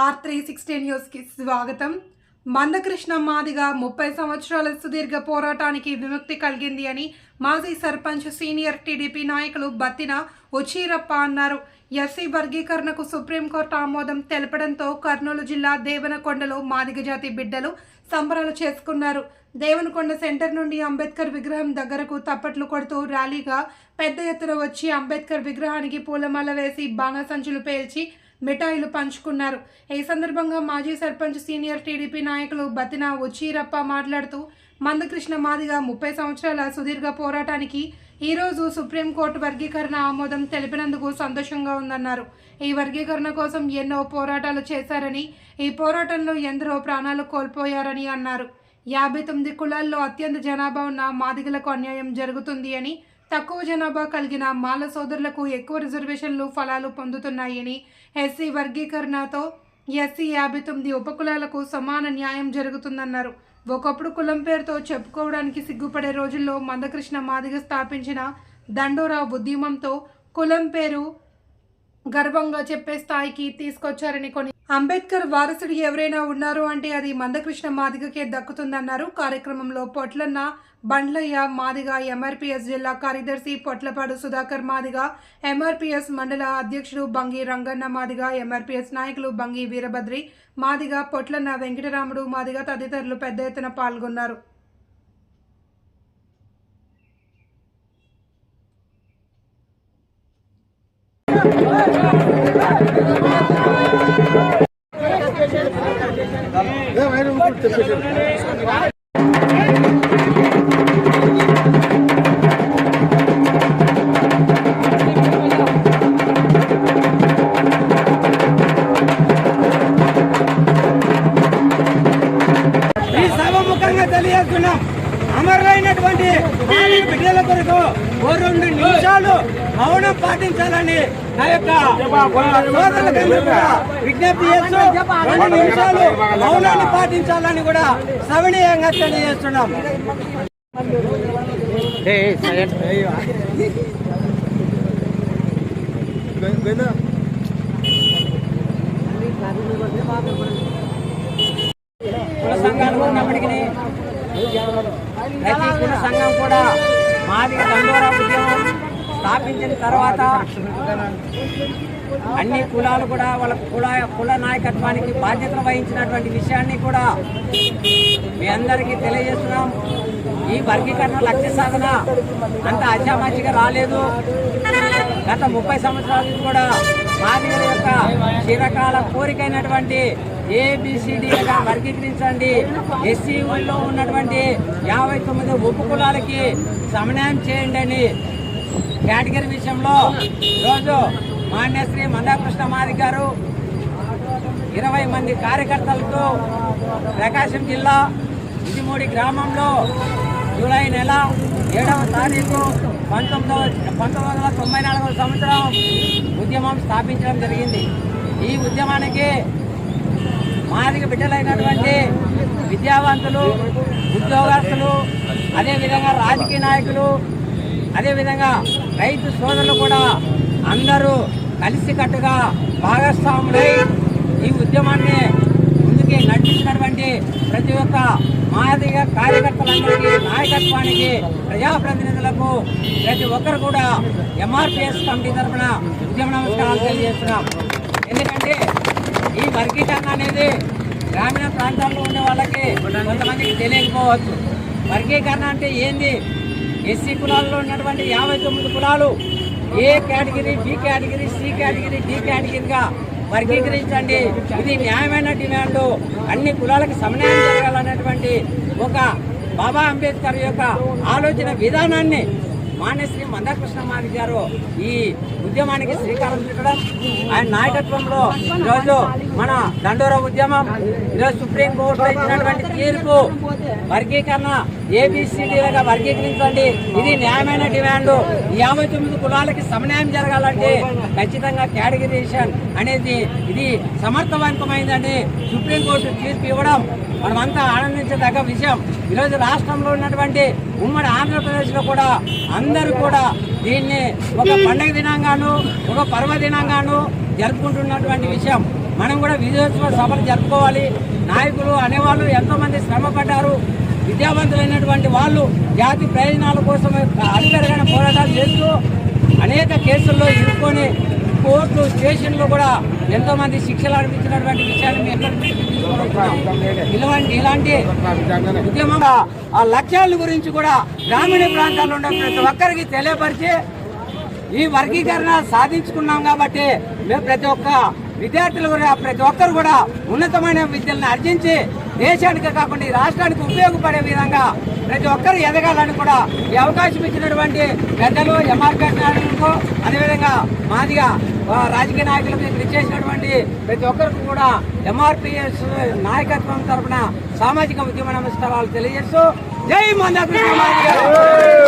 Are three sixty న్యూస్కి స్వాగతం. మందకృష్ణ మాదిగా ముప్పై సంవత్సరాల సుదీర్ఘ పోరాటానికి విముక్తి కలిగింది అని మాజీ సర్పంచ్ సీనియర్ టీడీపీ నాయకులు బత్తిన ఉచీరప్ప అన్నారు. ఎస్సీ వర్గీకరణకు సుప్రీంకోర్టు ఆమోదం తెలపడంతో కర్నూలు జిల్లా దేవనకొండలో మాదిగ జాతి బిడ్డలు సంబరాలు చేసుకున్నారు. దేవనకొండ సెంటర్ నుండి అంబేద్కర్ విగ్రహం దగ్గరకు తప్పట్లు కొడుతూ ర్యాలీగా పెద్ద ఎత్తున వచ్చి అంబేద్కర్ విగ్రహానికి పూలమాల వేసి బాణసంచులు పేల్చి మిఠాయిలు పంచుకున్నారు. ఈ సందర్భంగా మాజీ సర్పంచ్ సీనియర్ టీడీపీ నాయకులు బతిన ఉచ్చీరప్ప మాట్లాడుతూ మందకృష్ణ మాదిగా ముప్పై సంవత్సరాల సుదీర్ఘ పోరాటానికి ఈరోజు సుప్రీంకోర్టు వర్గీకరణ ఆమోదం తెలిపినందుకు సంతోషంగా ఉందన్నారు. ఈ వర్గీకరణ కోసం ఎన్నో పోరాటాలు చేశారని ఈ పోరాటంలో ఎందరో ప్రాణాలు కోల్పోయారని అన్నారు. యాభై తొమ్మిది కులాల్లో అత్యంత జనాభా ఉన్న మాదిగలకు అన్యాయం జరుగుతుంది అని తక్కువ జనాభా కలిగిన మాల సోదరులకు ఎక్కువ రిజర్వేషన్లు ఫలాలు పొందుతున్నాయని ఎస్సీ వర్గీకరణతో ఎస్సీ యాభై తొమ్మిది ఉపకులాలకు సమాన న్యాయం జరుగుతుందన్నారు. ఒకప్పుడు కులం పేరుతో చెప్పుకోవడానికి సిగ్గుపడే రోజుల్లో మందకృష్ణ మాదిగ స్థాపించిన దండోరా ఉద్యమంతో కులం పేరు గర్వంగా చెప్పే స్థాయికి తీసుకొచ్చారని కొన్ని అంబేద్కర్ వారసుడు ఎవరైనా ఉన్నారు అంటే అది మందకృష్ణ మాదిగకే దక్కుతుందన్నారు. కార్యక్రమంలో పొట్లన్న బండ్లయ్య మాదిగ ఎంఆర్పిఎస్ జిల్లా కార్యదర్శి పొట్లపాడు సుధాకర్ మాదిగ ఎంఆర్పిఎస్ మండల అధ్యక్షుడు బంగి రంగన్న మాదిగ ఎంఆర్పిఎస్ నాయకులు బంగి వీరభద్రి మాదిగ పొట్లన్న వెంకటరాముడు మాదిగ తదితరులు పెద్ద ఎత్తున పాల్గొన్నారు. ఈ బిడ్డల కొరకు ఓ రెండు నిమిషాలు మౌనం పాటించాలని నా యొక్క విజ్ఞప్తి చేస్తూ రెండు నిమిషాలు మౌనాన్ని పాటించాలని కూడా సవినీయంగా తెలియజేస్తున్నాం. కుల సంఘాలు ఉన్నప్పటికీ ప్రతి కుల సంఘం కూడా మాది దండోరా ఉద్యమం స్థాపించిన తర్వాత అన్ని కులాలు కూడా వాళ్ళ కుల కుల నాయకత్వానికి బాధ్యతలు వహించినటువంటి విషయాన్ని కూడా మీ అందరికీ తెలియజేస్తున్నాం. ఈ వర్గీకరణ లక్ష్య సాధన అంత అజామాజిగా రాలేదు. గత ముప్పై సంవత్సరాల నుంచి కూడా మాదిగల యొక్క చిరకాల కోరికైనటువంటి ఏబిసిడిగా వర్గీకరించండి. ఎస్సీలో ఉన్నటువంటి యాభై తొమ్మిది ఉపకులాలకి సమన్వయం చేయండి అని కేటగిరీ విషయంలో రోజు మాన్యశ్రీ మందాకృష్ణ మాది గారు ఇరవై మంది కార్యకర్తలతో ప్రకాశం జిల్లా ఇదిమూడి గ్రామంలో జూలై నెల ఏడవ తారీఖు పంతొమ్మిది పంతొమ్మిది వందల తొంభై నాలుగవ సంవత్సరం ఉద్యమం స్థాపించడం జరిగింది. ఈ ఉద్యమానికి మాదిరిగా బిడ్డలైనటువంటి విద్యావంతులు ఉద్యోగస్తులు అదేవిధంగా రాజకీయ నాయకులు అదేవిధంగా రైతు సోదరులు కూడా అందరూ కలిసికట్టుగా భాగస్వాములై ఈ ఉద్యమాన్ని ముందుకి నడిపించినటువంటి ప్రతి ఒక్క మాదిగ కార్యకర్తలందరికీ నాయకత్వానికి ప్రజాప్రతినిధులకు ప్రతి ఒక్కరు కూడా ఎంఆర్పిఎస్ కమిటీ తరఫున ఉద్యమ నమస్కారాలు తెలియజేస్తున్నాం. ఎందుకంటే ఈ వర్గీకరణ అనేది గ్రామీణ ప్రాంతాల్లో ఉండే వాళ్ళకి కొంతమందికి తెలియకపోవచ్చు. వర్గీకరణ అంటే ఏంది? ఎస్సీ కులాల్లో ఉన్నటువంటి యాభై తొమ్మిది కులాలు A category B category C category D కేటగిరీగా వర్గీకరించండి. ఇది న్యాయమైన డిమాండ్. అన్ని కులాలకు సమన్వయం జరగాలనేటువంటి ఒక బాబా అంబేద్కర్ యొక్క ఆలోచన విధానాన్ని మాన్యశ్రీ మందాకృష్ణ మాది గారు ఈ ఉద్యమానికి శ్రీకారం చుట్టడం ఆయన నాయకత్వంలో ఈరోజు మన దండోరా ఉద్యమం ఈరోజు సుప్రీం కోర్టులో ఇచ్చినటువంటి తీర్పు వర్గీకరణ ఏబిసిడీలుగా వర్గీకరించండి. ఇది న్యాయమైన డిమాండ్. యాభై తొమ్మిది కులాలకి సమన్యాయం జరగాలంటే ఖచ్చితంగా కేటగిరీషన్ అనేది ఇది సమర్థవంతమైందని సుప్రీంకోర్టు తీర్పు ఇవ్వడం మనమంతా ఆనందించదగ్గ విషయం ఈరోజు రాష్ట్రంలో ఉన్నటువంటి ఉమ్మడి ఆంధ్రప్రదేశ్లో కూడా అందరూ కూడా దీన్ని ఒక పండగ దినంగాను ఒక పర్వదినంగాను జరుపుకుంటున్నటువంటి విషయం. మనం కూడా విజయోత్సవ సభలు జరుపుకోవాలి. నాయకులు అనేవాళ్ళు ఎంతోమంది శ్రమ పడ్డారు విద్యావంతులైనటువంటి వాళ్ళు జాతి ప్రయోజనాల కోసం అధికారిగా పోరాటాలు చేస్తూ అనేక కేసుల్లో ఇరుక్కొని కోర్టు స్టేషన్లో కూడా ఎంతోమంది శిక్షలు అనిపించినటువంటి విషయాన్ని మేము ఇలాంటి ఇలాంటి ఉద్యమం ఆ లక్ష్యాల గురించి కూడా గ్రామీణ ప్రాంతాల్లో ఉన్న ప్రతి ఒక్కరికి తెలియపరిచి ఈ వర్గీకరణ సాధించుకున్నాం కాబట్టి మేము ప్రతి ఒక్క విద్యార్థులు కూడా ప్రతి ఒక్కరు కూడా ఉన్నతమైన విద్యలను ఆర్జించి దేశానికి కాకుండా ఈ రాష్ట్రానికి ఉపయోగపడే విధంగా ప్రతి ఒక్కరు ఎదగాలని కూడా ఈ అవకాశం ఇచ్చినటువంటి పెద్దలు ఎంఆర్పీఎస్ నాయకులకు అదేవిధంగా మాదిగా రాజకీయ నాయకులకు ఇక్కడ చేసినటువంటి ప్రతి ఒక్కరికి కూడా ఎంఆర్పిఎస్ నాయకత్వం తరఫున సామాజిక ఉద్యమ నమస్కారాలు తెలియజేస్తూ జై మందకృష్ణ మాదిగా!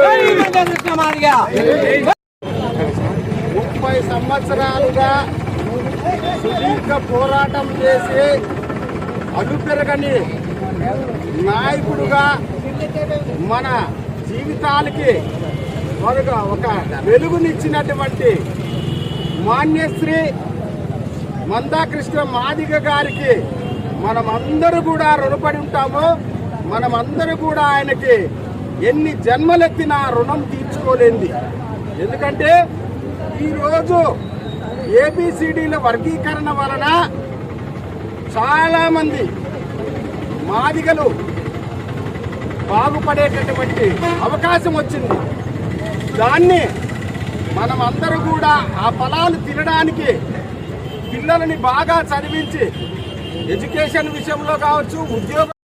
జై మందకృష్ణ మాదిగా! ముప్పై సంవత్సరాలుగా సుదీర్ఘ పోరాటం చేసి అడుపెరగని నాయకుడుగా మన జీవితాలకి మరొక ఒక వెలుగునిచ్చినటువంటి మాన్యశ్రీ మందాకృష్ణ మాదిగ గారికి మనమందరూ కూడా రుణపడి ఉంటాము. మనమందరూ కూడా ఆయనకి ఎన్ని జన్మలెత్తినా రుణం తీర్చుకోలేంది. ఎందుకంటే ఈరోజు ఏబిసిడీల వర్గీకరణ వలన చాలామంది మాదిగలు బాగుపడేటటువంటి అవకాశం వచ్చింది. దాన్ని మనమందరూ కూడా ఆ ఫలాలు తినడానికి పిల్లలని బాగా చదివించి ఎడ్యుకేషన్ విషయంలో కావచ్చు ఉద్యోగ